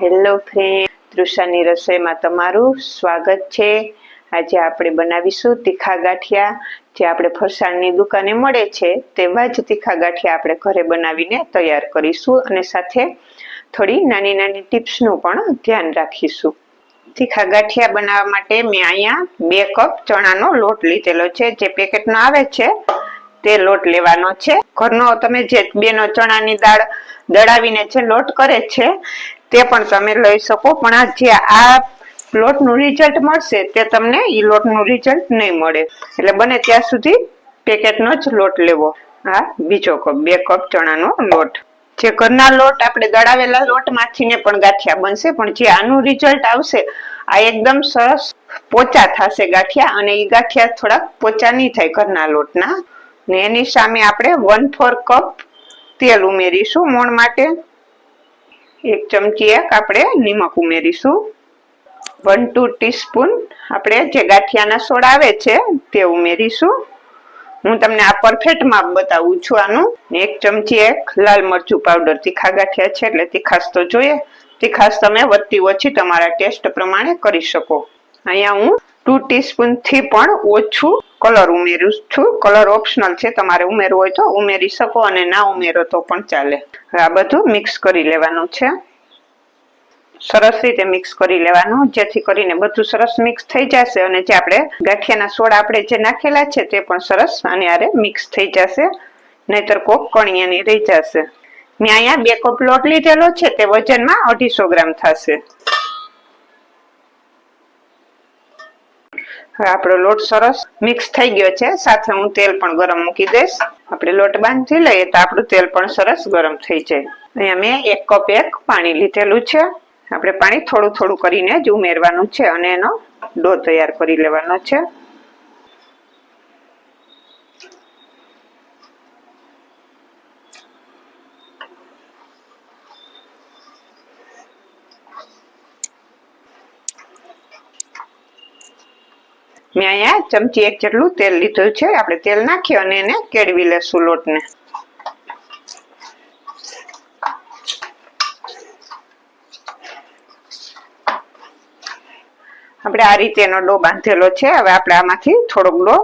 Hello friend તૃષાની રસોઈમાં તમારું સ્વાગત છે. આજે આપણે બનાવીશું તીખા ગાંઠિયા. જે આપણે ફરસાણની દુકાને મળે છે, તેવા જ તીખા ગાંઠિયા આપણે ઘરે બનાવીને તૈયાર કરીશું અને સાથે થોડી નાની નાની ટિપ્સનું પણ ધ્યાન રાખીશું. તીખા ગાંઠિયા બનાવવા માટે મેં અહીંયા બે કપ ચણાનો લોટ લીધેલો છે. જે પેકેટનો આવે છે, તે લોટ લેવાનો છે. ઘરનો તમે જે બેનો ચણાની દાળ દળાવીને જે લોટ કરે છે તે પણ તમે લઈ શકો. પણ આ જે આ લોટનું રિઝલ્ટ મળશે તે તમને એ લોટનું રિઝલ્ટ નહીં મળે. એટલે બને ત્યાં સુધી પેકેટનો જ લોટ લેવો. આ બીજો કપ, બે કપ ચણાનો લોટ. જે ઘરના લોટ આપણે દળાવેલા લોટમાંથી ને પણ ગાંઠિયા બનશે, પણ જે આનું રિઝલ્ટ આવશે, આ એકદમ સરસ પોચા થશે ગાંઠિયા, અને એ ગાંઠિયા થોડાક પોચા નહીં થાય ઘરના લોટના. ને એની સામે આપણે વન ફોર કપ તેલ ઉમેરીશું મોણ માટે. એક ચમચી એક આપણે નિમક ઉમેરીશું. વન ટુ ટીસ્પૂન આપણે જે ગાંઠિયાના સોડ આવે છે તે ઉમેરીશું. હું તમને આ પરફેક્ટ માપ બતાવું છું આનું. એક ચમચી એક લાલ મરચું પાવડર તીખા ગાંઠિયા છે એટલે તીખાશ તો જોઈએ. તીખાશ તમે વધતી ઓછી તમારા ટેસ્ટ પ્રમાણે કરી શકો. અહીંયા હું ટુ ટીસ્પૂનથી પણ ઓછું કલર ઉમેરું છું. કલર ઓપ્શનલ છે, તમારે ઉમેરવું હોય તો ઉમેરી શકો અને ના ઉમેરો તો પણ ચાલે. હવે આ બધું મિક્સ કરી લેવાનું છે. સરસ રીતે મિક્સ કરી લેવાનું, જેથી કરીને બધું સરસ મિક્સ થઈ જશે અને જે આપણે ગાંઠિયાના સોડા આપણે જે નાખેલા છે તે પણ સરસ અને આરે મિક્સ થઈ જશે, નહીતર કોક કણિયાની રહી જશે. મેં અહીંયા બે કપ લોટ લીધેલો છે, તે વજનમાં અઢીસો ગ્રામ થશે. આપણો લોટ સરસ મિક્સ થઈ ગયો છે. સાથે હું તેલ પણ ગરમ મૂકી દઈશ. આપણે લોટ બાંધી લઈએ તો આપણું તેલ પણ સરસ ગરમ થઈ જાય. અહીંયા મેં એક કપ એક પાણી લીધેલું છે. આપણે પાણી થોડું થોડું કરીને જ ઉમેરવાનું છે અને એનો ડો તૈયાર કરી લેવાનો છે. મેં અહીંયા ચમચી એક જેટલું તેલ લીધું છે. આપણે તેલ નાખી અને એને કેળવી લેશું લોટને. આપણે આ રીતે એનો ડો બાંધેલો છે. હવે આપણે આમાંથી થોડોક ડો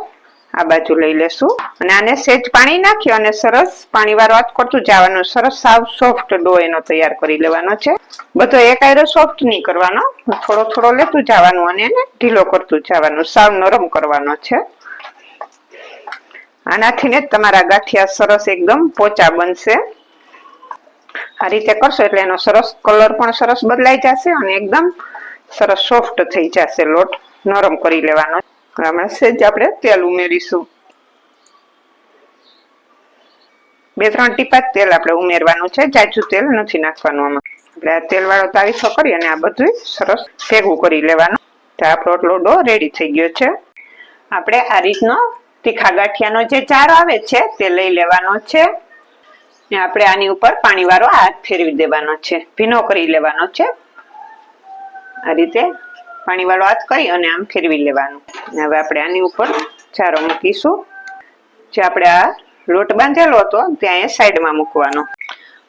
આ બાજુ લઈ લેશું. અને આને સેજ પાણી નાખી અને સરસ પાણી વાળો હાથ કરતું જવાનું, સરસ સાવ સોફ્ટ ડો એનો તૈયાર કરી લેવાનો છે. બધો એક આયરો સોફ્ટ નહીં કરવાનો. થોડો થોડો લેતું જવાનું અને એને ઢીલો કરતું જવાનું, સાવ નરમ કરવાનો છે. આનાથી ને તમારા ગાંઠિયા સરસ એકદમ પોચા બનશે. આ રીતે કરશો એટલે એનો સરસ કલર પણ સરસ બદલાઈ જશે અને એકદમ સરસ સોફ્ટ થઈ જશે લોટ. નરમ કરી લેવાનો હમણાં સેજ આપણે તેલ ઉમેરીશું. બે ત્રણ ટીપા તેલ આપણે ઉમેરવાનું છે, જાજુ તેલ નથી નાખવાનું આમાં. આપણે આ તેલ વાળો તાવીથો કરી અને આ બધું સરસ ભેગું કરી લેવાનું. તો આપણો લોડો રેડી થઈ ગયો છે. આપણે આ રીતનો તીખા ગાંઠિયાનો જે ચારો આવે છે, તે લઈ લેવાનો છે. ને આપણે આની ઉપર પાણી વાળો હાથ ફેરવી દેવાનો છે. ભીનો કરી લેવાનો છે. આ રીતે પાણી વાળો હાથ કરી અને આમ ફેરવી લેવાનું. હવે આપણે આની ઉપર ચારો મૂકીશું. જે આપણે આ લોટ બાંધેલો હતો ત્યાં એ સાઈડમાં મૂકવાનો.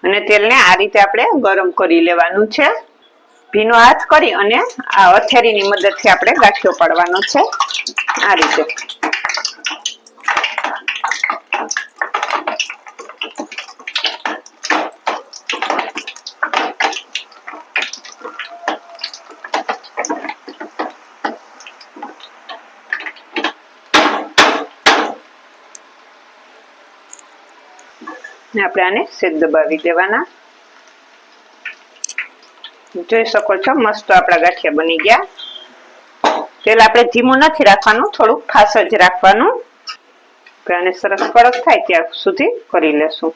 અને તેલને આ રીતે આપણે ગરમ કરી લેવાનું છે. ભીનો હાથ કરી અને આ હથેળીની મદદથી આપણે ગાંઠિયો પાડવાનો છે. આ રીતે. ને આપણે આને સેજ દબાવી દેવાના. જોઈ શકો છો, મસ્ત આપણા ગાંઠિયા બની ગયા. તેલ આપણે ધીમું નથી રાખવાનું, થોડુંક ફાસ જ રાખવાનું. આને સરસ કડક થાય ત્યાં સુધી કરી લેશું.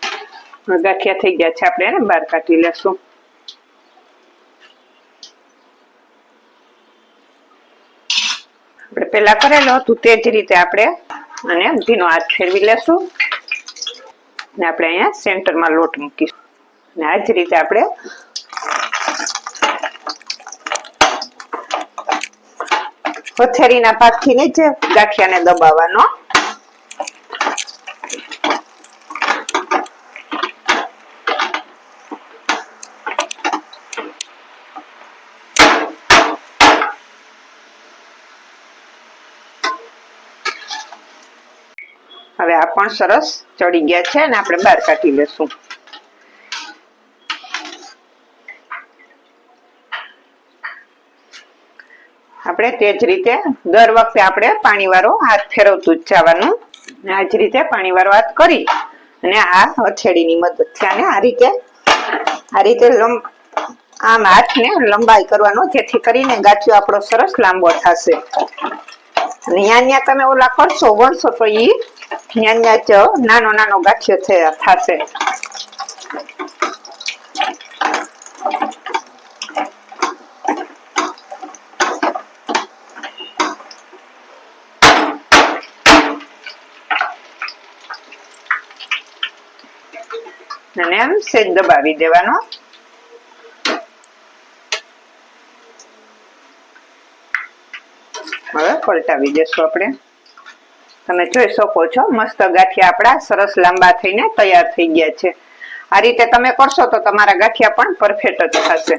ગાંઠિયા થઈ ગયા છે, આપણે એને બહાર કાઢી લેશું. આપણે પેલા કરેલો હતું તે જ રીતે આપણે અને ધીનો હાથ ફેરવી લેશું. ને આપણે અહીંયા સેન્ટરમાં લોટ મૂકીશું. અને આ જ રીતે આપણે હથેળીના ભાગથી જ ગાંઠિયાને દબાવવાનો આ પણ સરસ ચડી ગયા છે અને આપણે બહાર કાઢી લેશું. આપણે તે જ રીતે દર વખતે આપણે પાણીવાળો હાથ ફેરવતું જ જવાનું. આ જ રીતે પાણીવાળો હાથ કરી અને આ હથેળીની મદદથી આને આ રીતે આ રીતે લંબ, આમ હાથને લંબાઈ કરવાનો જેથી કરીને ગાંઠિયો આપણો સરસ લાંબો થશે. અને ન્યા તમે ઓલા કરશો, વણશો તો ઈ જ નાનો નાનો ગાંઠિયો થશે. અને આમ સેજ દબાવી દેવાનો. હવે પલટાવી દેશું આપણે. તમે જોઈ શકો છો. મસ્ત ગાંઠિયા આપણા સરસ લાંબા થઈને તૈયાર થઈ ગયા છે. આ રીતે તમે કરશો તો તમારા ગાંઠિયા પણ પરફેક્ટ જ થશે.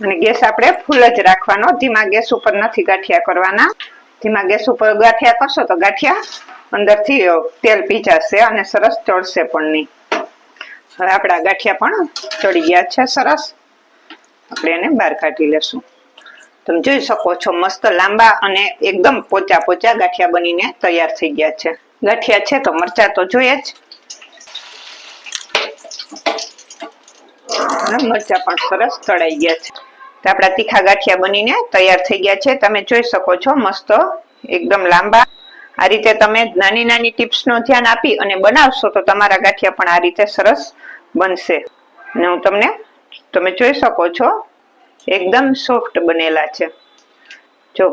અને ગેસ આપણે ફૂલ જ રાખવાનો. ધીમા ગેસ ઉપર નથી ગાંઠિયા કરવાના. ધીમા ગેસ ઉપર ગાંઠિયા કરશો તો ગાંઠિયા અંદરથી તેલ પી જશે અને સરસ ચડશે પણ નહીં. હવે આપણા ગાંઠિયા પણ ચડી ગયા છે સરસ. આપણે એને બહાર કાઢી લેશું. તમે જોઈ શકો છો, મસ્ત લાંબા અને એકદમ પોચા પોચા ગાંઠિયા બનીને તૈયાર થઈ ગયા છે. ગાંઠિયા છે તો મરચા તો જોઈએ જ. મરચા પણ સરસ તળાઈ ગયા છે. તો આપણા તીખા ગાંઠિયા બનીને તૈયાર થઈ ગયા છે. તમે જોઈ શકો છો, મસ્ત, એકદમ લાંબા. આ રીતે તમે નાની નાની ટિપ્સનું ધ્યાન આપી અને બનાવશો તો તમારા ગાંઠિયા પણ આ રીતે સરસ બનશે. અને હું તમને, તમે જોઈ શકો છો એકદમ સોફ્ટ બનેલા છે. જો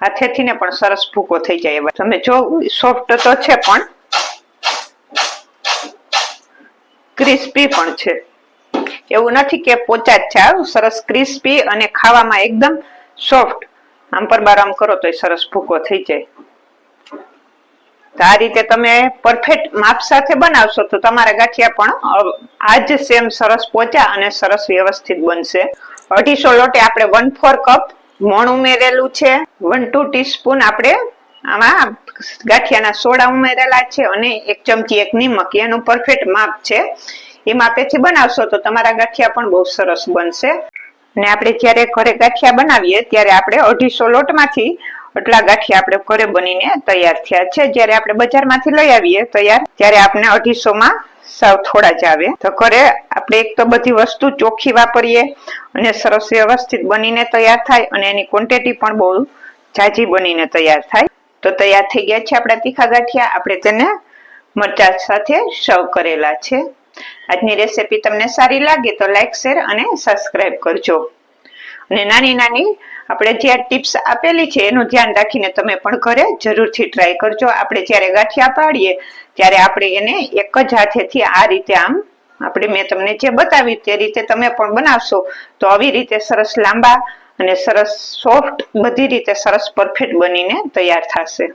હાથેથી ને પણ સરસ ભૂકો થઈ જાય તમે જો સોફ્ટ તો છે પણ ક્રિસ્પી પણ છે. એવું નથી કે પોચા જ છે. સરસ ક્રિસ્પી અને ખાવામાં એકદમ સોફ્ટ આમ પર બાર આમ કરો તો સરસ ભૂકો થઈ જાય. તો આ રીતે તમે પરફેક્ટ માપ સાથે બનાવશો તો તમારા ગાંઠિયા પણ આ જ સેમ સરસ પોચા અને સરસ વ્યવસ્થિત બનશે. અઢીસો લોટે આપણે વન ફોર કપ મોણ ઉમેરેલું છે. વન ટુ ટીસ્પૂન આપણે આમાં ગાંઠિયાના સોડા ઉમેરેલા છે અને એક ચમચી એક નિમક. એનું પરફેક્ટ માપ છે. એ માપેથી બનાવશો તો તમારા ગાંઠિયા પણ બહુ સરસ બનશે. અને આપણે જ્યારે ઘરે ગાંઠિયા બનાવીએ ત્યારે આપણે અઢીસો લોટમાંથી એટલા ગાંઠિયા આપણે ઘરે બનીને તૈયાર થયા છે. જ્યારે આપણે બજારમાંથી લઈ આવીએ તૈયાર, ત્યારે આપણે અઢીસો માં સાવ થોડા જ આવે. તો ઘરે આપણે એક તો બધી વસ્તુ ચોખ્ખી વાપરીએ અને સરસ વ્યવસ્થિત બનીને તૈયાર થાય અને એની ક્વોન્ટિટી પણ બહુ જાજી બનીને તૈયાર થાય. તો તૈયાર થઈ ગયા છે આપણા તીખા ગાંઠિયા. આપણે તેને મરચા સાથે સર્વ કરેલા છે. આજની રેસીપી તમને સારી લાગે તો લાઈક શેર અને સબસ્ક્રાઇબ કરજો. અને નાની નાની આપણે જે આ ટિપ્સ આપેલી છે એનું ધ્યાન રાખીને તમે પણ ઘરે જરૂરથી ટ્રાય કરજો. આપણે જ્યારે ગાંઠિયા પાડીએ ત્યારે આપણે એને એક જ હાથેથી આ રીતે આમ, આપણે મેં તમને જે બતાવ્યું તે રીતે તમે પણ બનાવશો, તો આવી રીતે સરસ લાંબા અને સરસ સોફ્ટ બધી રીતે સરસ પરફેક્ટ બનીને તૈયાર થશે.